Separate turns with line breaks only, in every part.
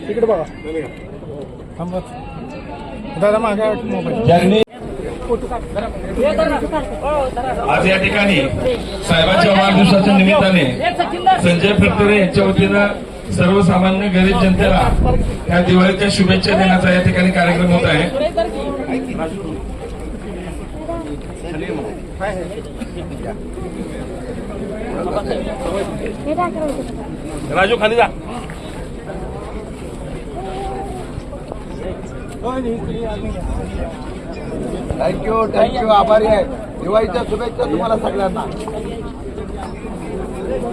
तिकडे बघा. थांबत दादा मागे मोबाईल?
ज्यांनी आज या ठिकाणी साहेबांच्या वाढदिवसाच्या निमित्ताने संजय फडतरे यांच्या वतीनं सर्वसामान्य गरीब जनतेला या दिवाळीच्या शुभेच्छा देण्याचा या ठिकाणी कार्यक्रम होत आहे? राजू खाली जा.
थँक्यू थँक्यू आभारी आहे. दिवाळीच्या शुभेच्छा तुम्हाला सगळ्यांना.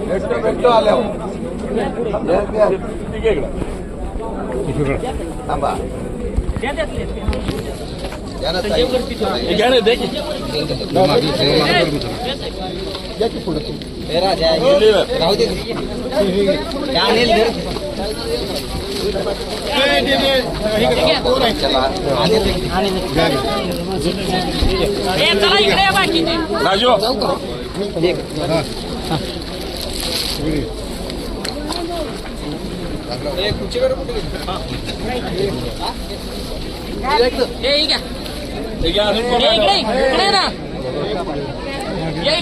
भेटतो भेटतो आल्यावर. थांबा. द्या ना ताई. चला.
चला इकडे या बाकीचे
राजू
हे इकडे हे इकडे इकडे ना या इकडं हे इकडं. हे चला, या ना पुढं. हे कोण आहे तरी या.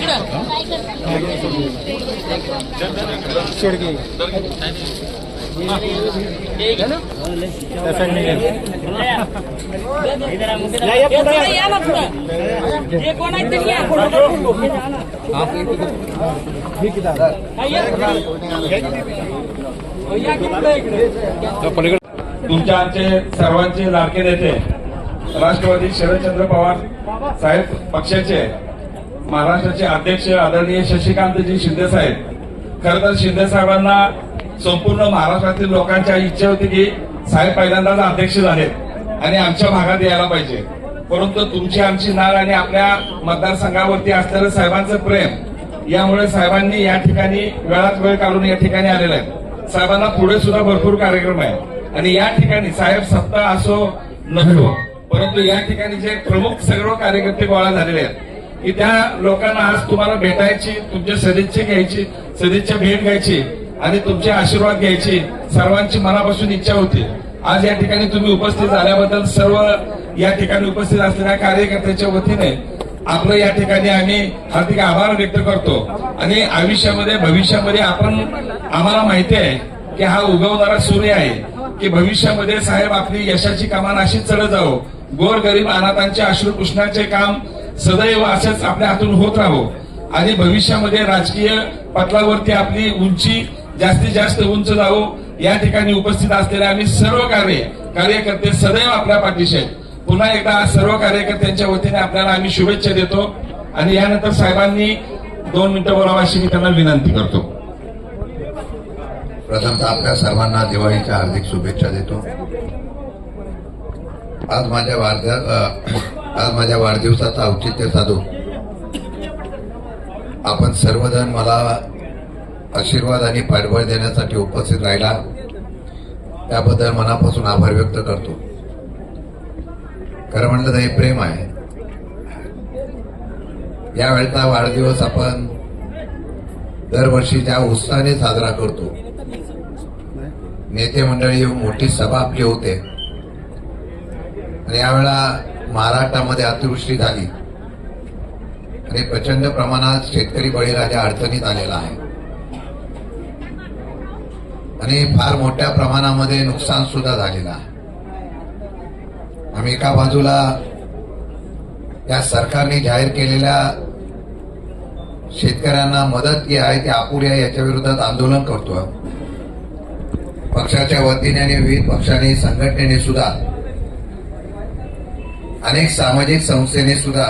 हा, इकडे.
तुमच्या आमचे सर्वांचे लाडके नेते राष्ट्रवादी शरदचंद्र पवार साहेब पक्षाचे महाराष्ट्राचे अध्यक्ष आदरणीय शशिकांतजी शिंदे साहेब. खर तर शिंदे साहेबांना संपूर्ण महाराष्ट्रातील लोकांच्या इच्छा होती की साहेब पहिल्यांदाच अध्यक्ष झालेत आणि आमच्या भागात यायला पाहिजे. परंतु तुमची आमची नाळ आणि आपल्या मतदारसंघावरती असलेलं साहेबांचं प्रेम यामुळे साहेबांनी या ठिकाणी वेळात वेळ काढून या ठिकाणी आलेले आहेत साहेबांना पुढे सुद्धा भरपूर कार्यक्रम आहे. आणि या ठिकाणी साहेब सत्ता असो नसो परंतु या ठिकाणी जे प्रमुख सर्व कार्यकर्ते गोळा झालेले आहेत की त्या लोकांना आज तुम्हाला भेटायची तुमच्या सदिच्छा घ्यायची सदिच्छा भेट घ्यायची आणि तुमचे आशीर्वाद घ्यायची सर्वांची मनापासून इच्छा होती. आज या ठिकाणी तुम्ही उपस्थित झाल्याबद्दल सर्व या ठिकाणी उपस्थित असलेल्या कार्यकर्त्याच्या वतीने आपलं या ठिकाणी आम्ही हार्दिक आभार व्यक्त करतो. आणि आयुष्यामध्ये भविष्यामध्ये आपण आम्हाला माहिती आहे की हा उगवणारा सूर्य आहे की भविष्यामध्ये साहेब आपली यशाची कमान अशीच चढत जावो. गोर गरीब अनाथांचे अश्रू पुष्णाचे काम सदैव असंच आपल्या हातून होत राहो आणि भविष्यामध्ये राजकीय पटलावरती आपली उंची जास्तीत जास्त उंच जावो या ठिकाणी उपस्थित असलेले आम्ही सर्व कार्य कार्यकर्ते सदैव आपल्या पाठीशी आहेत. पुन्हा एकदा सर्व कार्यकर्त्यांच्या वतीने आपल्याला आम्ही शुभेच्छा देतो आणि यानंतर साहेबांनी दोन मिनिटं बोलावं अशी मी त्यांना विनंती करतो.
प्रथमतः आपल्या सर्वांना दिवाळीच्या हार्दिक शुभेच्छा देतो. आज माझ्या वाढद्या आज माझ्या वाढदिवसाचं औचित्य साधू आपण सर्वजण मला आशीर्वाद आणि पाठबळ देण्यासाठी उपस्थित राहिला. त्याबद्दल मनापासून आभार व्यक्त करतो. खरं म्हणलं तर हे प्रेम आहे. यावेळचा वाढदिवस आपण दरवर्षी ज्या उत्साहाने साजरा करतो नेते मंडळी मोठी सभा आपली होते. आणि यावेळा महाराष्ट्रामध्ये अतिवृष्टी झाली. आणि प्रचंड प्रमाणात शेतकरी बळीराजा अडचणीत आलेला आहे. आणि फार मोठ्या प्रमाणामध्ये नुकसान सुद्धा झालेलं आहे. आम्ही एका बाजूला या सरकारने जाहीर केलेल्या शेतकऱ्यांना मदत जी आहे ती अपुरी आहे याच्या विरोधात आंदोलन करतोय. पक्षाच्या वतीने आणि विविध पक्षाने संघटनेने सुद्धा अनेक सामाजिक संस्थेने सुद्धा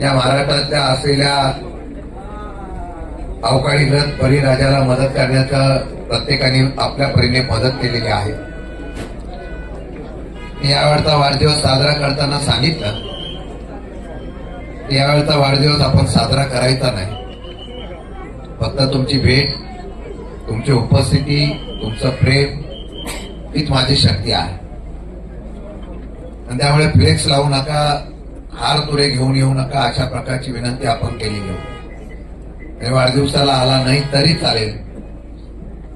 या महाराष्ट्रातल्या असलेल्या अवकाळी ग्रस्त बळीराजाला मदत करण्याचा प्रत्येकाने आपल्या परीने मदत केलेली आहे. यावेळचा वाढदिवस साजरा करताना सांगितलं. यावेळचा वाढदिवस आपण साजरा करायचा नाही. फक्त तुमची भेट तुमची उपस्थिती तुमचं प्रेम हीच माझी शक्ती आहे. आणि त्यामुळे फ्लेक्स लावू नका हार तुरे घेऊन येऊ नका अशा प्रकारची विनंती आपण केली घेऊ वाढदिवसाला आला नाही तरी चालेल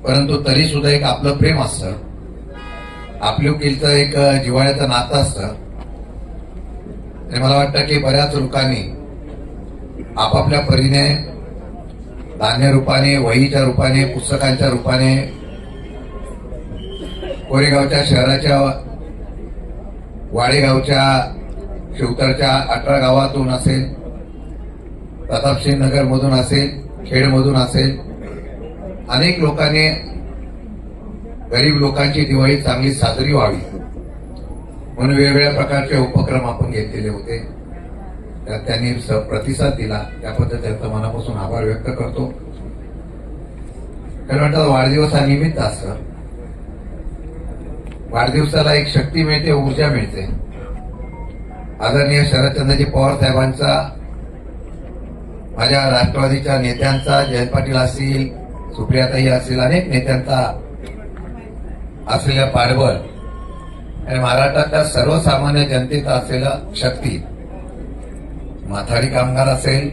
परंतु तरी सुद्धा एक आपलं प्रेम असतं. आपलं एक जिव्हाळ्याचं नातं असतं. आणि मला वाटतं की बऱ्याच लोकांनी आपापल्या परीने धान्य रूपाने वहीच्या रूपाने पुस्तकांच्या रूपाने कोरेगावच्या शहराच्या वाडेगावच्या शिवतरच्या अठरा गावातून असेल प्रतापसिंह नगरमधून असेल खेडमधून असेल अनेक लोकांनी गरीब लोकांची दिवाळी चांगली साजरी व्हावी. म्हणून वेगवेगळ्या प्रकारचे उपक्रम आपण घेतलेले होते. त्यात त्यांनी स- प्रतिसाद दिला. त्याबद्दल त्यांचा मनापासून आभार व्यक्त करतो. कारण म्हणतात वाढदिवस असतं वाढदिवसाला एक शक्ती मिळते ऊर्जा मिळते. आदरणीय शरदचंद्रजी पवार साहेबांचा माझ्या राष्ट्रवादीच्या नेत्यांचा जयंत पाटील असतील सुप्रियाताई असतील अनेक नेत्यांचा असलेल्या पाठबळ आणि महाराष्ट्रातल्या सर्वसामान्य जनतेचा असलेला शक्ती. माथाडी कामगार असेल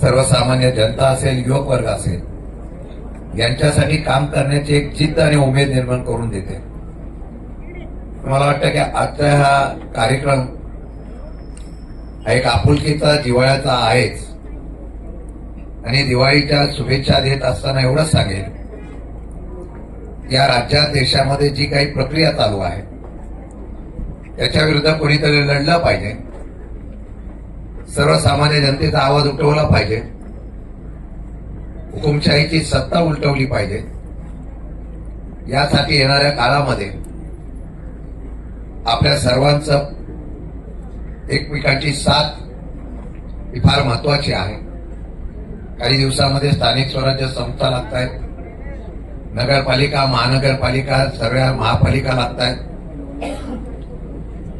सर्वसामान्य जनता असेल युवक वर्ग असेल. यांच्यासाठी काम करण्याची एक जिद्द आणि उमेद निर्माण करून देते. मला वाटतं की आजचा हा कार्यक्रम हा एक आपुलकीचा दिवाळ्याचा आहेच. आणि दिवाळीच्या शुभेच्छा देत असताना एवढंच सांगेल या राज्यात देशामध्ये जी काही प्रक्रिया चालू आहे त्याच्या विरुद्ध कोणीतरी लढलं पाहिजे. सर्वसामान्य जनतेचा आवाज उठवला पाहिजे. हुकुमशाहीची सत्ता उलटवली पाहिजे. यासाठी येणाऱ्या काळामध्ये आपल्या सर्वांचं एकमेकांची साथ ही फार महत्वाची आहे. काही दिवसामध्ये स्थानिक स्वराज्य संस्था लागत आहेत नगरपालिका महानगरपालिका सगळ्या महापालिका लागत आहेत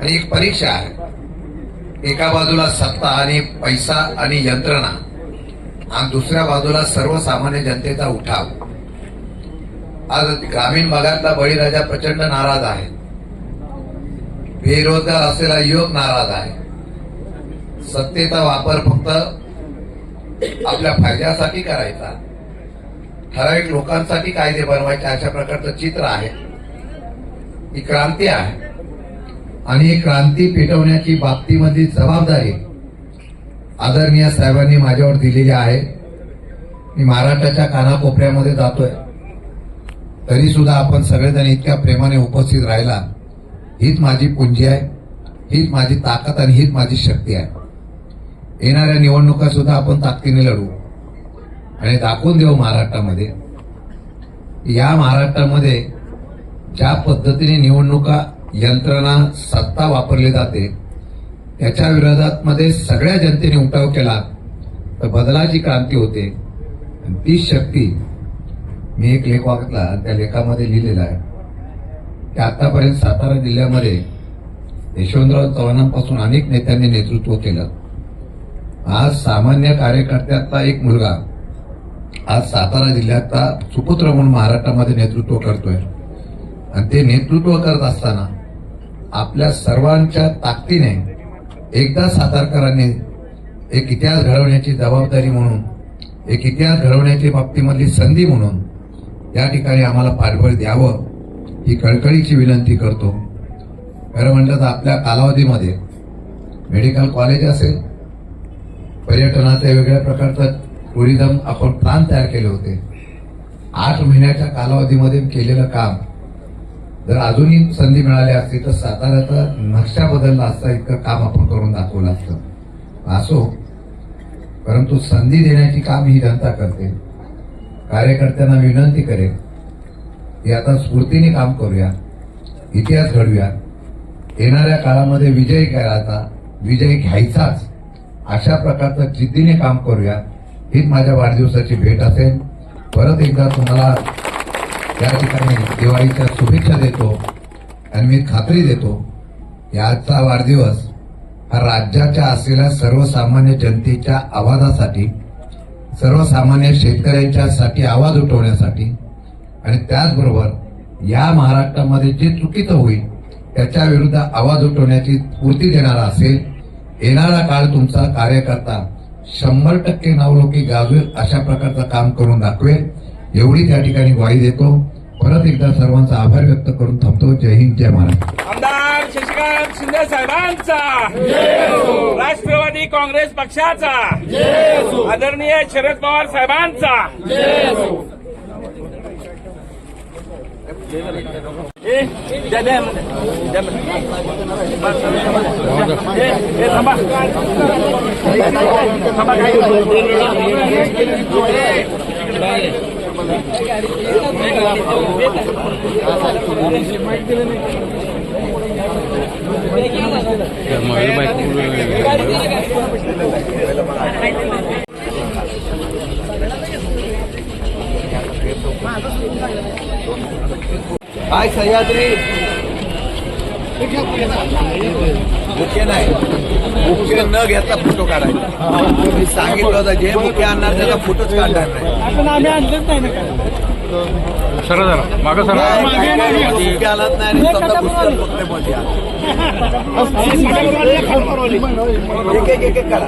आणि एक परीक्षा आहे. एका बाजूला सत्ता आणि पैसा आणि यंत्रणा. आणि दुसऱ्या बाजूला सर्वसामान्य जनतेचा उठाव. आज ग्रामीण भागातला बळीराजा प्रचंड नाराज आहे. बेरोजगार असलेला युवक नाराज आहे. सत्तेचा वापर फक्त आपल्या फायद्यासाठी करायचा. ठराविक लोकांसाठी कायदे बनवायचे अशा प्रकारचं चित्र आहे. ही क्रांती आहे. आणि ही क्रांती पेटवण्याची बाबतीमध्ये जबाबदारी आदरणीय साहेबांनी माझ्यावर दिलेली आहे. मी महाराष्ट्राच्या कानाकोपऱ्यामध्ये जातोय. तरी सुद्धा आपण सगळेजण इतक्या प्रेमाने उपस्थित राहिला. हीच माझी पुंजी आहे. हीच माझी ताकद आणि हीच माझी शक्ती आहे. येणाऱ्या निवडणुका सुद्धा आपण ताकदीने लढू. आणि दाखवून देऊ महाराष्ट्रामध्ये. या महाराष्ट्रामध्ये ज्या पद्धतीने निवडणुका यंत्रणा सत्ता वापरली जाते त्याच्या विरोधात मध्ये सगळ्या जनतेने उठाव केला. तर बदलाची क्रांती होते. आणि तीच शक्ती मी एक लेख वागला त्या लेखामध्ये लिहिलेला आहे. की आतापर्यंत सातारा जिल्ह्यामध्ये यशवंतराव चव्हाणांपासून अनेक नेत्यांनी नेतृत्व केलं. आज सामान्य कार्यकर्त्याचा एक मुलगा आज सातारा जिल्ह्याचा सुपुत्र म्हणून महाराष्ट्रामध्ये नेतृत्व करतोय. आणि ते नेतृत्व करत असताना आपल्या सर्वांच्या ताकदीने एकदा सातारकरांनी एक इतिहास घडवण्याची जबाबदारी म्हणून एक इतिहास घडवण्याची बाबतीमधली संधी म्हणून त्या ठिकाणी आम्हाला पाठबळ द्यावं ही कळकळीची विनंती करतो. खरं म्हटलं तर आपल्या कालावधीमध्ये मेडिकल कॉलेज असेल पर्यटनाचे वेगळ्या प्रकारचं टुरिझम आपण प्लान तयार केले होते. आठ महिन्याच्या कालावधीमध्ये केलेलं काम जर अजूनही संधी मिळाली असती तर साताऱ्याचा नक्षा बदलला असता इतकं काम आपण करून दाखवलं असतं. असो परंतु संधी देण्याची काम ही जनता करते. कार्यकर्त्यांना विनंती करेल की आता स्फूर्तीने काम करूया इतिहास घडूया येणाऱ्या काळामध्ये विजय करायचा विजय घ्यायचाच अशा प्रकारचं जिद्दीने काम करूया हीच माझ्या वाढदिवसाची भेट असेल. परत एकदा तुम्हाला या ठिकाणी दिवाळीच्या शुभेच्छा देतो आणि मी खात्री देतो की आजचा वाढदिवस हा राज्याच्या असलेल्या सर्वसामान्य जनतेच्या आवाजासाठी सर्वसामान्य शेतकऱ्यांच्यासाठी आवाज उठवण्यासाठी आणि त्याचबरोबर या महाराष्ट्रामध्ये जे चुकीचं होईल त्याच्या विरुद्ध आवाज उठवण्याची स्फूर्ती देणारा असेल येणारा काळ तुमचा कार्यकर्ता शंभर टक्के नावलोकी गाजवेल अशा प्रकारचं काम करून दाखवेल. एवढी त्या ठिकाणी वाई देतो. परत एकदा सर्वांचा आभार व्यक्त करून थांबतो. जय हिंद जय महाराष्ट्र.
आमदार शशिकांत शिंदे साहेबांचा. राष्ट्रवादी काँग्रेस पक्षाचा. आदरणीय शरद पवार साहेबांचा. थांबा. थांबा, काय
काय सह्याद्री. मुख्य नाही. मुख्य न घेता फोटो काढायचा. मी सांगितलं होतं जे मुख्य आणणार त्याचा फोटोच काढणार नाही.
सर जरा मागं
आणत नाही पुस्तक फक्त मध्ये. एक एक एक एक काढा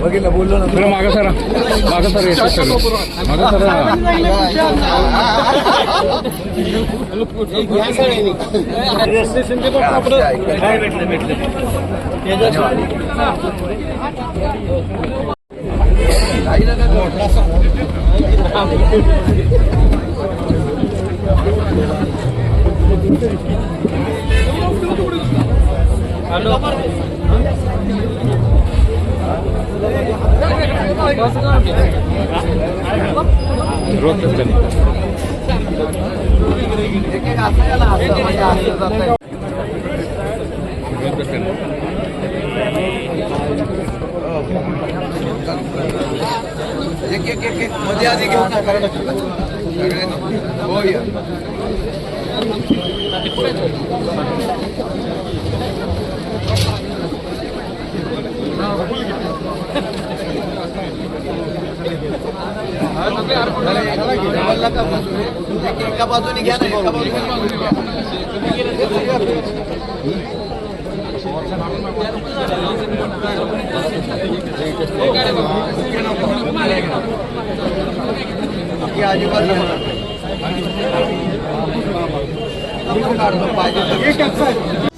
बघितलं बोललो ना.
सर मागं सर मागं सर येतो सर. मागं सर
एक एक एक एक एक. मध्ये आधी घेऊ नका हो या. एका बाजूने घ्या ना एका बाजूने की काढतो पाहिजे तर.